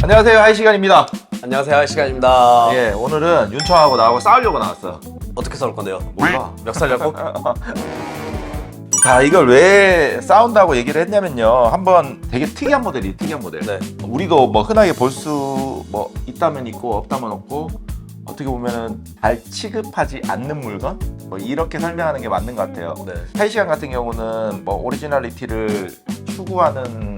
안녕하세요 하이시간입니다 안녕하세요 시간입니다. 예 오늘은 윤청하고 나하고 싸우려고 나왔어 어떻게 싸울 건데요? 몰라 몇 살려고? 자 이걸 왜 싸운다고 얘기를 했냐면요 한번 되게 특이한 모델이 특이한 모델 네. 우리도 뭐 흔하게 볼 수 뭐 있다면 있고 없다면 없고 어떻게 보면은 잘 취급하지 않는 물건 뭐 이렇게 설명하는 게 맞는 것 같아요 네. 하이시간 같은 경우는 뭐 오리지널리티를 추구하는 그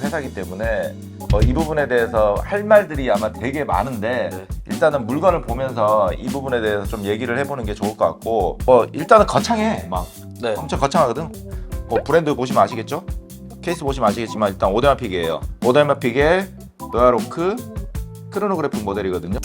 회사이기 때문에 뭐 이 부분에 대해서 할 말들이 아마 되게 많은데 네. 일단은 물건을 보면서 이 부분에 대해서 좀 얘기를 해보는 게 좋을 것 같고 뭐 일단은 거창해 막 네. 엄청 거창하거든 뭐 브랜드 보시면 아시겠죠? 케이스 보시면 아시겠지만 일단 오데마 픽이에요 오데마 픽의 노아로크 크로노그래픽 모델이거든요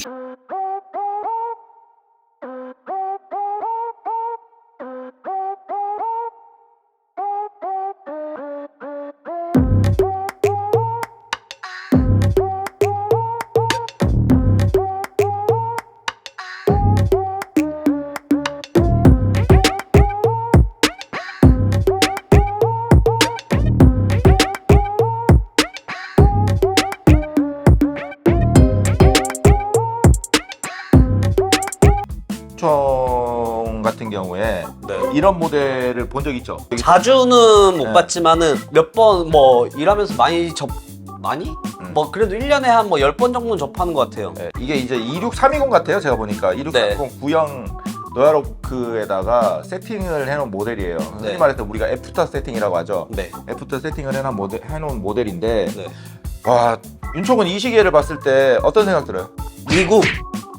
이런 모델을 본 적 있죠? 자주는 못 네. 봤지만은 몇 번 뭐 일하면서 많이 접 많이? 음. 뭐 그래도 1년에 한 뭐 10번 정도는 접하는 것 같아요. 네, 이게 이제 26320 같아요 제가 보니까 26320 네. 구형 노아로크에다가 세팅을 해놓은 모델이에요 흔히 네. 말해서 우리가 애프터 세팅이라고 하죠 네. 애프터 세팅을 해놓은, 모델, 해놓은 모델인데 네. 와 윤총은 이 시계를 봤을 때 어떤 생각 들어요? 미국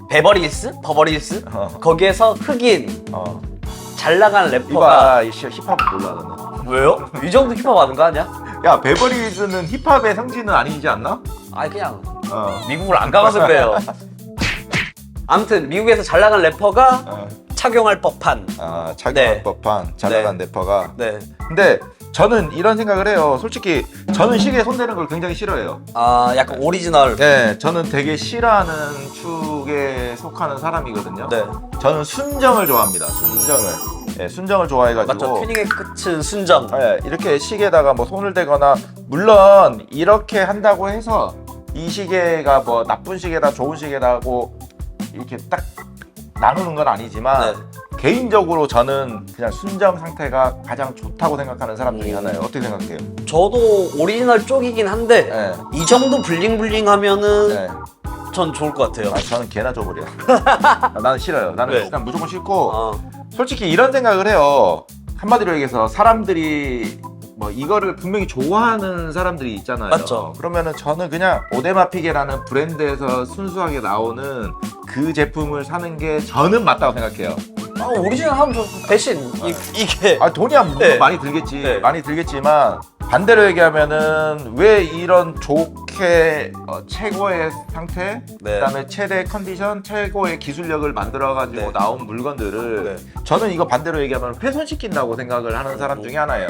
베버리힐스? 버버리힐스? 어, 거기에서 흑인 어. 잘 나간 이봐 래퍼가 이 씨, 힙합 몰라 너는 왜요? 이 정도 힙합 아는 거 아니야? 야 베버리즈는 힙합의 성지는 아니지 않나? 아니 그냥 어. 미국을 안 가봐서 그래요. 아무튼 미국에서 잘 나간 래퍼가 어. 착용할 법한 아, 착용할 네. 법한 잘 나간 래퍼가 네. 근데 저는 이런 생각을 해요 솔직히 저는 시계에 손대는 걸 굉장히 싫어해요 아 약간 오리지널 네, 저는 되게 싫어하는 축에 속하는 사람이거든요. 네. 저는 순정을 좋아합니다. 순정을. 네, 순정을 좋아해가지고. 맞죠 튜닝의 끝은 순정 네, 이렇게 시계에다가 뭐 손을 대거나 물론 이렇게 한다고 해서 이 시계가 뭐 나쁜 시계다 좋은 시계다고 이렇게 딱 나누는 건 아니지만 네. 개인적으로 저는 그냥 순정 상태가 가장 좋다고 생각하는 사람 중에 음. 하나예요. 어떻게 생각해요? 저도 오리지널 쪽이긴 한데 네. 이 정도 블링블링 하면은 네. 전 좋을 것 같아요 아, 저는 개나 줘버려. 나는 싫어요. 나는 네. 일단 무조건 싫고 어, 솔직히 이런 생각을 해요. 한마디로 얘기해서 사람들이 뭐 이거를 분명히 좋아하는 사람들이 있잖아요. 맞죠. 그러면은 저는 그냥 오데마피게라는 브랜드에서 순수하게 나오는 그 제품을 사는 게 저는 맞다고 생각해요. 아, 오리지널 하면 저 대신 이, 이게 아 돈이 한 네. 많이 들겠지. 네. 많이 들겠지만 반대로 얘기하면은 왜 이런 좋게 어, 최고의 상태, 네. 그다음에 최대 컨디션, 최고의 기술력을 만들어 가지고 네. 나온 물건들을 네. 저는 이거 반대로 얘기하면 훼손시킨다고 생각을 하는 사람 중에 하나예요.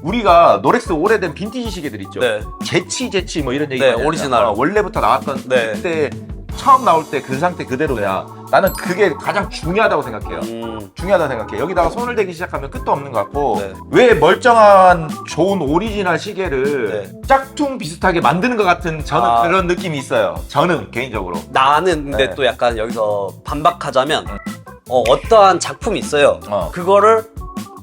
우리가 노렉스 오래된 빈티지 시계들 있죠. 네. 제치 제치 뭐 이런 얘기 네, 많이 하잖아. 오리지널. 어, 원래부터 나왔던 네. 그때 처음 나올 때 그 상태 그대로야. 나는 그게 가장 중요하다고 생각해요. 음, 중요하다 생각해. 여기다가 손을 대기 시작하면 끝도 없는 것 같고 네. 왜 멀쩡한 좋은 오리지널 시계를 네. 짝퉁 비슷하게 만드는 것 같은 저는 아. 그런 느낌이 있어요. 저는 개인적으로. 나는 근데 네. 또 약간 여기서 반박하자면 어, 어떠한 작품이 있어요 어. 그거를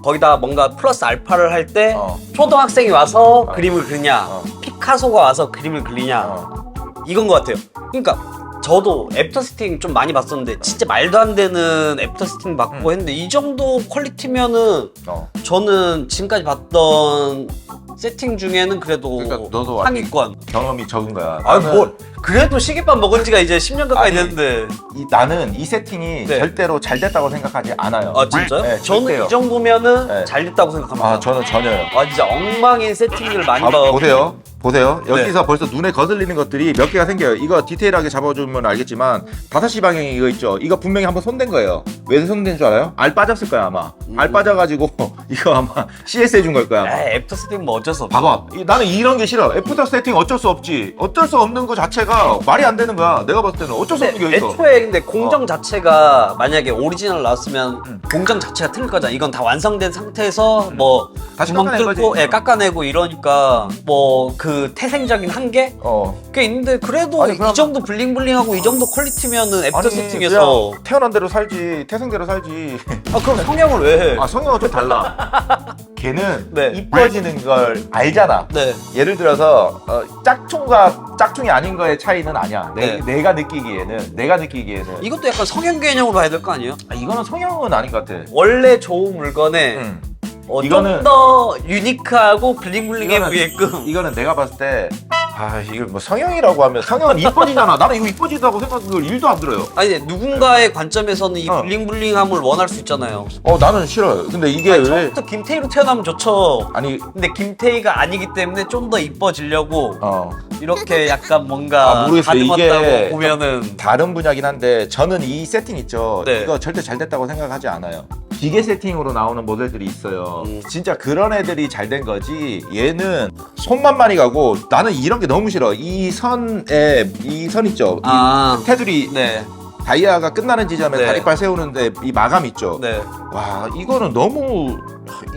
거기다 뭔가 플러스 알파를 할 때 어. 초등학생이 와서 그림을 그리냐 어. 피카소가 와서 그림을 그리냐 어. 이건 것 같아요. 그러니까 저도 애프터 세팅 좀 많이 봤었는데 진짜 말도 안 되는 애프터 세팅 받고 음. 했는데 이 정도 퀄리티면은 어. 저는 지금까지 봤던 세팅 중에는 그래도 그러니까 너도 상위권. 경험이 적은 거야. 아, 나는 뭘 그래도 시계밥 먹은 지가 이제 10년 가까이 아니, 됐는데. 이, 나는 이 세팅이 네. 절대로 잘 됐다고 생각하지 않아요. 아 진짜요? 네, 저는 절대요. 이 정도면은 네. 잘 됐다고 생각합니다. 아 저는 전혀요. 아, 진짜 엉망인 세팅들을 많이 아, 봐. 보세요. 보세요. 네. 여기서 벌써 눈에 거슬리는 것들이 몇 개가 생겨요. 이거 디테일하게 잡아주면 알겠지만 5시 방향 이거 있죠. 이거 분명히 한번 손댄 거예요. 왜 손댄 줄 알아요? 알 빠졌을 거야 아마. 음. 알 빠져가지고 이거 아마 CS 해준 걸 거야. 아마. 에이, 애프터 세팅 뭐 어쩔 수 없어. 봐봐. 이- 나는 이런 게 싫어. 애프터 세팅 어쩔 수 없지. 어쩔 수 없는 거 자체가 말이 안 되는 거야. 내가 봤을 때는 어쩔 수 없는 게 근데 있어. 애초에 근데 공정 자체가 만약에 오리지널 나왔으면 음. 공정 자체가 틀릴 거잖아. 이건 다 완성된 상태에서 뭐 다시 구멍 깎아낸 뚫고 거지. 예, 깎아내고 이러니까 뭐 그그 태생적인 한계? 어. 꽤 있는데 그래도 아니, 그럼- 이 정도 블링블링하고 이 정도 퀄리티면은 애프터 세팅에서 그냥 태어난 대로 살지 태생대로 살지 아 그럼 성형을 왜 해? 아 성형은 좀 달라 걔는 네. 이뻐지는 걸 알잖아 네. 예를 들어서 어, 짝퉁과 짝퉁이 아닌 거의 차이는 아니야 내, 네. 내가 느끼기에는 내가 느끼기에는 이것도 약간 성형 개념으로 봐야 될 거 아니에요? 아, 이거는 성형은 아닌 것 같아 원래 좋은 물건에 응. 어, 이거는- 좀더 유니크하고 블링블링해 이거는- 보이게끔 이거는 내가 봤을 때 아, 이거 뭐 성형이라고 하면 성형은 이뻐지잖아. 나는 이거 이뻐지다고 생각한 걸 일도 안 들어요. 아니 누군가의 관점에서는 이 어. 블링블링함을 원할 수 있잖아요. 어, 나는 싫어요. 근데 이게 왜 처음부터 김태희로 태어나면 좋죠. 아니, 근데 김태희가 아니기 때문에 좀 더 이뻐지려고 어, 이렇게 약간 뭔가 아, 모르겠어요. 다듬었다고 이게 보면은 다른 분야긴 한데 저는 이 세팅 있죠. 네. 이거 절대 잘 됐다고 생각하지 않아요. 기계 세팅으로 나오는 모델들이 있어요. 음. 진짜 그런 애들이 잘 된 거지. 얘는 손만 많이 가고 나는 이런 게 너무 싫어. 이 선에 이 선 있죠. 아. 이 테두리 네, 다이아가 끝나는 지점에 네. 다리빨 세우는데 이 마감 있죠. 네. 와 이거는 너무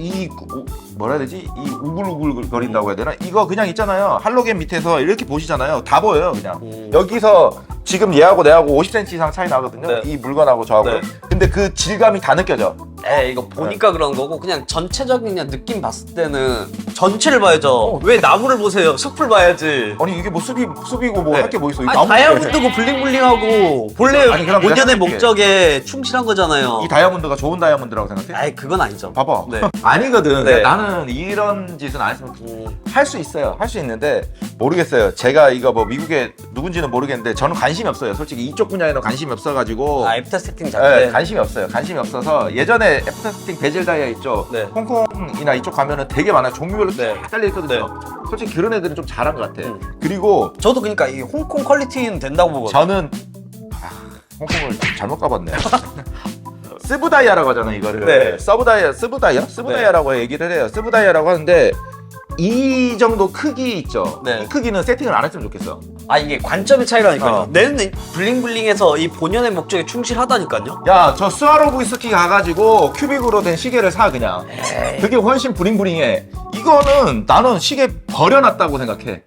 이 우- 뭐라 해야 되지 이 우글우글 거린다고 해야 되나 이거 그냥 있잖아요 할로겐 밑에서 이렇게 보시잖아요 다 보여요 그냥 음. 여기서 지금 얘하고 내하고 50cm 이상 차이 나거든요 네. 이 물건하고 저하고 네. 근데 그 질감이 다 느껴져 에 이거 보니까 그런 거고 그냥 전체적인 그냥 느낌 봤을 때는 전체를 봐야죠. 어. 왜 나무를 보세요? 숲을 봐야지. 아니 이게 뭐 수비 수비고 뭐 네. 할 게 뭐 있어 이 아니, 나무 다이아몬드고 블링블링하고 본래 아니, 그럼 본연의. 목적에 충실한 거잖아요. 이 다이아몬드가 좋은 다이아몬드라고 생각해? 아이 그건 아니죠. 봐봐 네. 아니거든 네. 나는 이런 짓은 안 했으면 음, 할수 있어요. 할 수 있는데 모르겠어요. 제가 이거 뭐 미국에 누군지는 모르겠는데 저는 관심 이 없어요. 솔직히 이쪽 분야에는 관심이 없어가지고 아 애프터 세팅 예, 자체. 관심이 없어요. 관심이 없어서 예전에 애프터스팅 베젤 다이아 있죠. 네. 홍콩이나 이쪽 가면은 되게 많아 요. 종류별로 네. 쫙 딸려 있거든요. 솔직히 그런 애들은 좀 잘한 것 같아. 음. 그리고 저도 그러니까 이 홍콩 퀄리티는 된다고 보거든요. 저는 아, 홍콩을 잘못 가봤네. 스브 다이아라고 하잖아 이거를. 네. 서브 다이아, 스브 다이아, 스브 네. 다이아라고 얘기를 해요. 스브 다이아라고 하는데 이 정도 크기 있죠. 네. 이 크기는 세팅을 안 했으면 좋겠어. 아 이게 관점의 차이라니까요. 어. 내는 블링블링해서 이 본연의 목적에 충실하다니까요. 야, 저 스와로브스키 가가지고 큐빅으로 된 시계를 사 그냥. 그게 훨씬 브링브링해. 이거는 나는 시계 버려놨다고 생각해.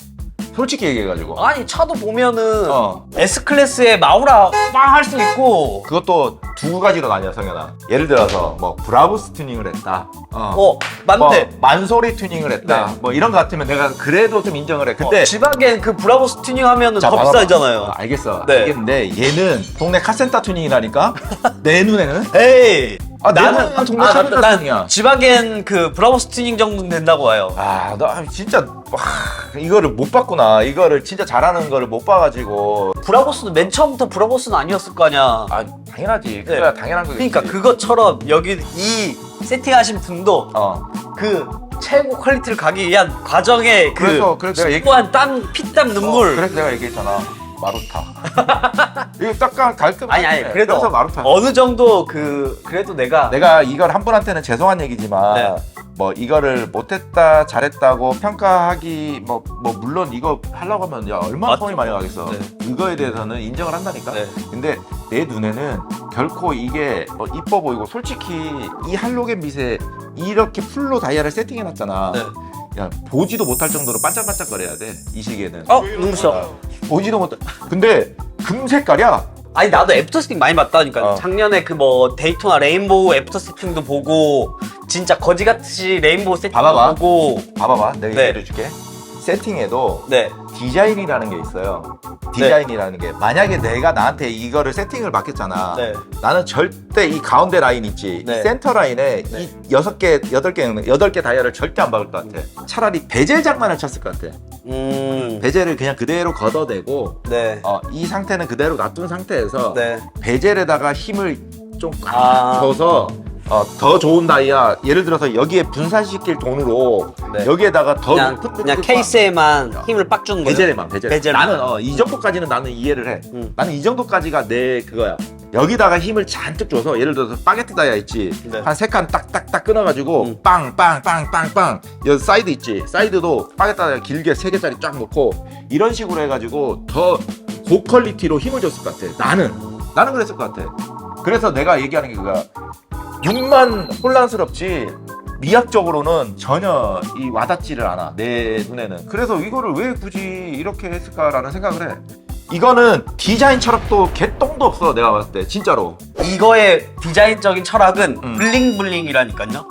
솔직히 얘기해가지고. 아니 차도 보면은 어. S 클래스의 마우라 빵 할 수 있고 그것도 두 가지로 나뉘어 성현아. 예를 들어서 뭐 브라보스 튜닝을 했다. 어. 어 맞는데 뭐 만소리 튜닝을 했다. 네. 뭐 이런 거 같으면 내가 그래도 좀 인정을 해. 근데 어, 지바겐 그 브라보 스 튜닝 하면은 자, 더 봐봐. 비싸잖아요. 어, 알겠어. 네. 알겠는데 얘는 동네 카센터 튜닝이라니까. 내 눈에는. 에이 아, 내 눈에는 동네 아, 카센터 난 튜닝이야. 지바겐 그 브라보스 튜닝 정도는 된다고 봐요. 아, 나 진짜 와, 이거를 못 봤구나. 이거를 진짜 잘하는 거를 못 봐가지고. 브라보스는 맨 처음부터 브라보스는 아니었을 거 아니야. 아, 당연하지. 그거야 당연한 거겠지. 네. 그러니까 그것처럼 여기 이 세팅하신 분도 어. 그 최고 퀄리티를 가기 위한 과정에 그 그래서- 그래서 내가 얘기- 땀, 피땀, 눈물. 어, 그래서 내가 얘기했잖아. 마루타. 이거 딱 깔끔. 아니 아니 그래도 그래서 마루타. 어느 정도 그 그래도 내가 내가 이걸 한 분한테는 죄송한 얘기지만 네. 뭐 이거를 못했다 잘했다고 평가하기 뭐 뭐 물론 이거 하려고 하면 야 얼마나 맞죠. 손이 많이 가겠어 네. 이거에 대해서는 인정을 한다니까 네. 근데 내 눈에는 결코 이게 어, 이뻐 보이고 솔직히 이 할로겐 빛에 이렇게 풀로 다이아를 세팅해 놨잖아 네. 야 보지도 못할 정도로 반짝반짝거려야 돼 이 시계는 어 눈부셔. 보지도 못해 근데 금 색깔이야 아니 나도 애프터 세팅 많이 봤다니까. 어. 작년에 그 뭐 데이토나 레인보우 애프터 세팅도 보고 진짜 거지같이 레인보우 세팅도 봐봐봐. 보고. 봐봐봐 내가 네. 얘기해 줄게 세팅에도 네. 디자인이라는 게 있어요. 디자인이라는 게 만약에 내가 나한테 이거를 세팅을 맡겼잖아. 네. 나는 절대 이 가운데 라인 있지. 네. 이 센터 라인에 네. 이 여섯 개, 여덟 개, 여덟 개 다이아를 절대 안 박을 것 같아. 차라리 베젤 장만을 쳤을 것 같아. 음. 베젤을 그냥 그대로 걷어내고 네. 어, 이 상태는 그대로 놔둔 상태에서 네. 베젤에다가 힘을 좀 아. 꽉 줘서 어, 더 좋은 다이아 예를 들어서 여기에 분산시킬 돈으로 네. 여기에다가 더 그냥 높은 그냥 듯 케이스에만 힘을 빡 주는 거예요. 베젤에만 베젤. 베젤만. 나는 어, 이 정도까지는 나는 이해를 해. 음. 나는 이 정도까지가 내 그거야. 여기다가 힘을 잔뜩 줘서 예를 들어서 파게티 다이아 있지. 네. 한 세 칸 딱딱딱 끊어가지고 음. 빵빵빵빵빵 여기 사이드 있지. 사이드도 파게티 다이아 길게 세 개짜리 쫙 놓고 이런 식으로 해가지고 더 고퀄리티로 힘을 줬을 것 같아. 나는 나는 그랬을 것 같아. 그래서 내가 얘기하는 게 그거야. 6만 혼란스럽지. 미학적으로는 전혀 이 와닿지를 않아 내 눈에는 그래서 이거를 왜 굳이 이렇게 했을까라는 생각을 해 이거는 디자인 철학도 개똥도 없어 내가 봤을 때 진짜로 이거의 디자인적인 철학은 음. 블링블링이라니까요.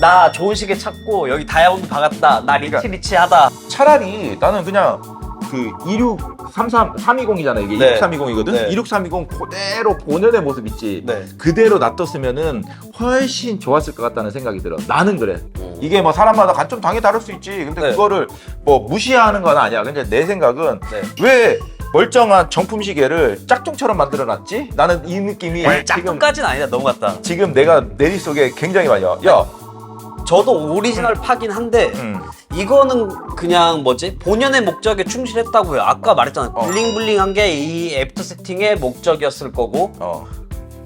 나 좋은 시계 찾고 여기 다이아몬드 박았다. 나 그러니까 리치리치하다. 차라리 나는 그냥 그 26333 320이잖아 이게 네. 26320이거든 네. 26320 그대로 본연의 모습 있지 네. 그대로 놔뒀으면은 훨씬 좋았을 것 같다는 생각이 들어 나는 그래 음. 이게 뭐 사람마다 관점 당연히 다를 수 있지 근데 네. 그거를 뭐 무시하는 건 아니야 근데 내 생각은 네. 왜 멀쩡한 정품 시계를 짝퉁처럼 만들어놨지? 나는 이 느낌이 지금 짝꿍까지는 아니다. 너무 같다. 지금 내가 내리 속에 굉장히 많이 와. 야, 저도 오리지널 파긴 한데 음, 이거는 그냥 뭐지 본연의 목적에 충실했다고요. 아까 말했잖아. 어. 블링블링한 게 이 애프터 세팅의 목적이었을 거고 어,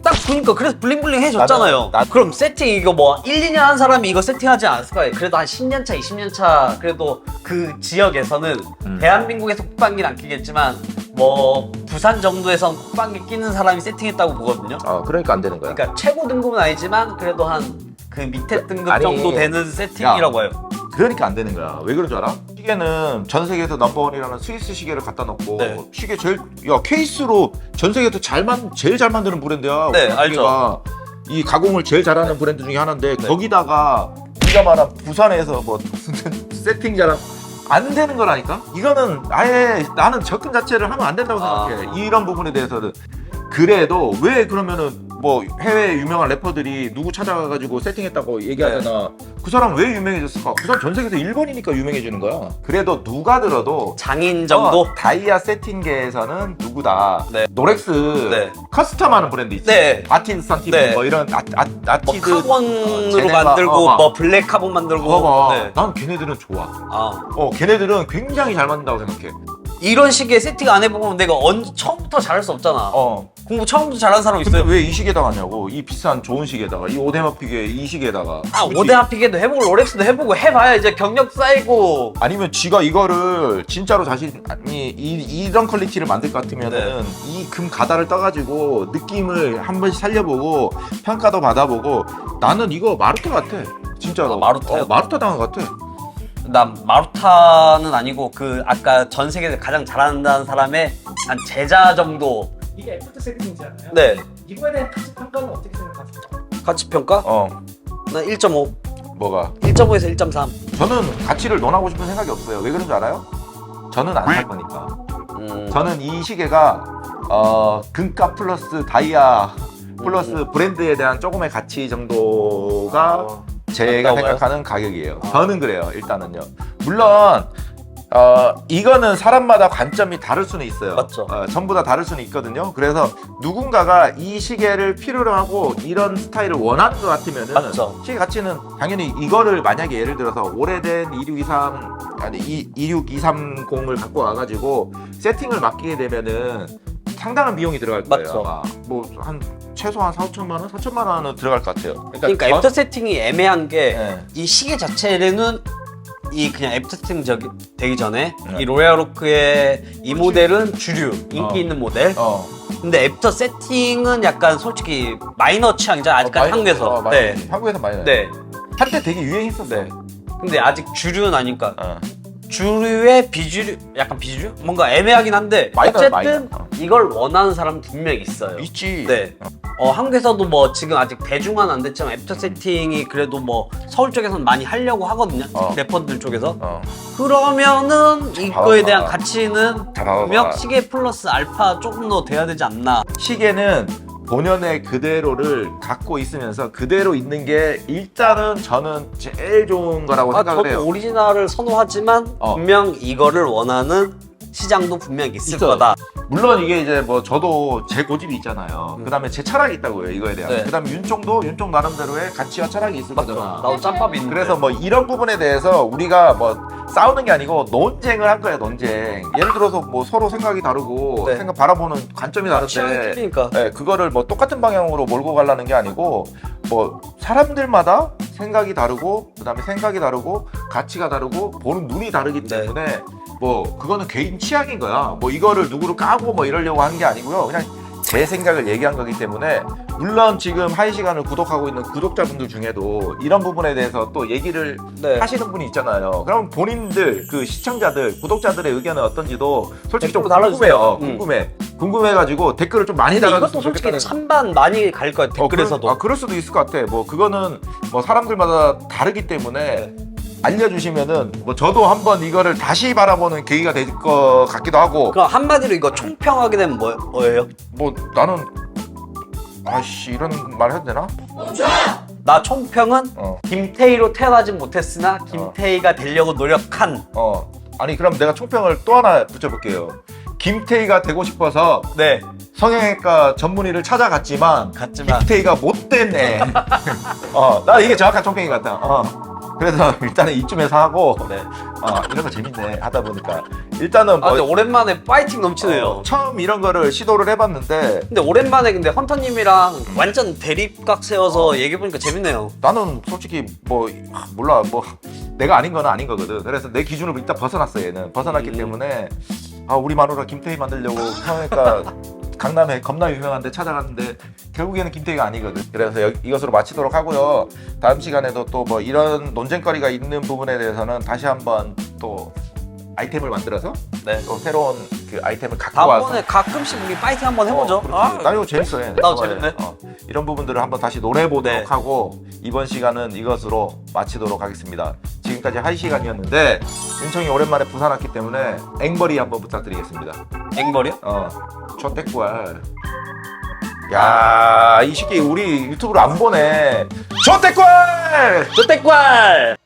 딱 보니까 그래서 블링블링 해줬잖아요. 나는- 나- 그럼 세팅 이거 뭐 1, 2년 한 사람이 이거 세팅하지 않았을까요? 그래도 한 10년 차, 20년 차 그래도 그 지역에서는 음. 대한민국에서 국방기는 안 끼겠지만 뭐 부산 정도에선 국방기 끼는 사람이 세팅했다고 보거든요. 어, 그러니까 안 되는 거야. 그러니까 최고 등급은 아니지만 그래도 한 그 밑에 등급 아니, 정도 되는 세팅이라고 해요. 그러니까 안 되는 거야. 왜 그런 줄 알아? 시계는 전 세계에서 넘버원이라는 스위스 시계를 갖다 놓고 네. 시계 제일 야 케이스로 전 세계에서 잘만 제일 잘 만드는 브랜드야. 네, 그 시계가 이 가공을 제일 잘하는 브랜드 중에 하나인데 네. 거기다가 네가 말한 부산에서 뭐 무슨 세팅 잘한 안 되는 거라니까? 이거는 아예 나는 접근 자체를 하면 안 된다고 아. 생각해. 이런 부분에 대해서는 그래도 왜 그러면은 뭐 해외 유명한 래퍼들이 누구 찾아가가지고 세팅했다고 얘기하잖아. 그 사람 왜 유명해졌을까? 그 사람 전 세계에서 1번이니까 유명해지는 거야. 그래도 누가 들어도 장인 정도? 어, 다이아 세팅계에서는 누구다. 네. 노렉스 네. 커스텀하는 브랜드 있지. 네. 아티스탄티브 네. 뭐 이런 아, 아, 뭐 아티드 카본으로 제네바, 만들고 어, 막. 뭐 블랙 카본 만들고 봐봐. 네. 난 걔네들은 좋아. 아, 어, 걔네들은 굉장히 잘 만든다고 생각해. 이런 식의 세팅 안 해보면 내가 언 처음부터 잘할 수 없잖아. 어. 공부 처음부터 잘하는 사람 근데 있어요. 왜 이 시계에다가 하냐고. 이 비싼 좋은 시계에다가 이 오데마피게 이 시계에다가. 아 굳이. 오데 하피게도 해보고 롤렉스도 해보고 해봐야 이제 경력 쌓이고. 아니면 지가 이거를 진짜로 자신이 이, 이런 퀄리티를 만들 것 같으면은 네. 이금 가다를 떠가지고 느낌을 한 번씩 살려보고 평가도 받아보고 나는 이거 마루타 같아 진짜로 아, 마루타요? 어, 마루타 당한 것 같아 난 마루타는 아니고 그 아까 전 세계에서 가장 잘한다는 사람의 한 제자 정도. 이게 애프터 세팅이잖아요. 네. 이거에 대한 가치 평가는 어떻게 생각하세요? 가치 평가? 어나 1.5, 뭐가 1.5에서 1.3. 저는 가치를 논하고 싶은 생각이 없어요 왜 그런 줄 알아요? 저는 안 살 거니까 음. 저는 이 시계가 어, 금값 플러스 다이아 플러스 음. 브랜드에 대한 조금의 가치 정도가 어, 제가 맞다고요? 생각하는 가격이에요. 저는 그래요. 일단은요. 물론 어, 이거는 사람마다 관점이 다를 수는 있어요. 맞죠. 어, 전부 다 다를 수는 있거든요. 그래서 누군가가 이 시계를 필요로 하고 이런 스타일을 원하는 것 같으면은 맞죠. 시계 가치는 당연히 이거를 만약에 예를 들어서 오래된 2623 아니 26230을 갖고 와가지고 세팅을 맡기게 되면은 상당한 비용이 들어갈 거예요. 맞죠. 아마 뭐한 최소한 4, 5천만 원, 4천만 원은 들어갈 것 같아요. 그러니까 전- 애프터 세팅이 애매한 게 네. 이 시계 자체는 이 그냥 애프터 세팅 저기 되기 전에 네. 이 로얄로크의 이 모델은 주류 인기 어. 있는 모델. 어. 근데 애프터 세팅은 약간 솔직히 마이너 취향이죠 아직까지 어, 많이- 한국에서. 어, 많이- 네. 한국에서 많이 나요. 네. 한때 되게 유행했었어. 네. 근데 아직 주류는 아니니까 어. 주류의 비주류 약간 비주류 뭔가 애매하긴 한데 어쨌든. 어. 이걸 원하는 사람 분명 히 있어요. 있지. 네. 어, 한국에서도 뭐 지금 아직 대중화는 안 됐지만 애프터 세팅이 그래도 뭐 서울 쪽에서는 많이 하려고 하거든요. 어. 래퍼들 쪽에서. 어. 그러면은 이거에. 대한 가치는 자, 봐봐. 분명 시계 플러스 알파 조금 더 돼야 되지 않나. 시계는 본연의 그대로를 갖고 있으면서 그대로 있는 게 일단은 저는 제일 좋은 거라고 아, 생각을 저도 해요. 오리지널을 선호하지만 어. 분명 이거를 원하는 시장도 분명 있을 있어요. 거다. 물론 이게 이제 뭐 저도 제 고집이 있잖아요. 음. 그다음에 제 철학이 있다고요. 이거에 대한. 네. 그다음에 윤종도 윤종 나름대로의 가치와 철학이 있을 거잖아. 나도 짬밥이 있는데. 그래서 뭐 이런 부분에 대해서 우리가 뭐 싸우는 게 아니고 논쟁을 할 거예요. 논쟁. 예를 들어서 뭐 서로 생각이 다르고 네. 생각 바라보는 관점이 다른데 틀리니까. 네, 그거를 뭐 똑같은 방향으로 몰고 가려는 게 아니고 뭐 사람들마다 생각이 다르고 그다음에 생각이 다르고 가치가 다르고 보는 눈이 다르기 네. 때문에 뭐 그거는 개인 취향인 거야. 뭐 이거를 누구를 까고 뭐 이러려고 하는 게 아니고요. 그냥 제 생각을 얘기한 거기 때문에 물론 지금 하이 시간을 구독하고 있는 구독자분들 중에도 이런 부분에 대해서 또 얘기를 네. 하시는 분이 있잖아요. 그럼 본인들 그 시청자들 구독자들의 의견은 어떤지도 솔직히 좀 댓글로 달아주세요. 궁금해요. 음. 궁금해. 궁금해가지고 댓글을 좀 많이 근데. 이것도 솔직히 찬반 많이 갈 거예요 어, 댓글에서도. 그럴, 아, 그럴 수도 있을 것 같아. 뭐 그거는 뭐 사람들마다 다르기 때문에 알려주시면은 뭐 저도 한번 이거를 다시 바라보는 계기가 될 것 같기도 하고 그럼 한마디로 이거 총평하게 되면 뭐, 뭐예요? 뭐 나는 아씨 이런 말 해도 되나? 나 총평은 어. 김태희로 태어나진 못했으나 김태희가 되려고 노력한 어 아니 그럼 내가 총평을 또 하나 붙여볼게요. 김태희가 되고 싶어서 네 성형외과 전문의를 찾아갔지만 같지만 김태희가 못된 애. 어, 나 이게 정확한 총평이 같아. 어. 그래서 일단은 이쯤에서 하고, 네. 어, 이런 거 재밌네 하다 보니까. 일단은 아 뭐 근데 오랜만에 파이팅 넘치네요. 어, 처음 이런 거를 시도를 해봤는데. 근데 오랜만에 근데 헌터님이랑 완전 대립각 세워서 얘기해 보니까 재밌네요. 나는 솔직히 뭐 아, 몰라. 뭐 내가 아닌 거는 아닌 거거든. 그래서 내 기준을 일단 벗어났어 얘는. 벗어났기 음. 때문에. 아 우리 마누라 김태희 만들려고. 성형외과 강남에 겁나 유명한 데 찾아갔는데 결국에는 김태희가 아니거든. 그래서 여- 이것으로 마치도록 하고요. 다음 시간에도 또 뭐 이런 논쟁거리가 있는 부분에 대해서는 다시 한번 또 아이템을 만들어서 네 또 새로운 그 아이템을 갖고 와서 다음번에 가끔씩 우리 파이팅 한번 해보죠 어. 아, 나 이거 재밌어. 해. 나도. 재밌네. 어, 이런 부분들을 한번 다시 노려보도록 네. 하고 이번 시간은 이것으로 마치도록 하겠습니다. 지금까지 한 시간이었는데 윤청이 오랜만에 부산 왔기 때문에 앵벌이 한번 부탁드리겠습니다. 앵벌이요? 어, 저택구알. 야, 이 새끼 우리 유튜브로 안 보네. 저택구알! 저택발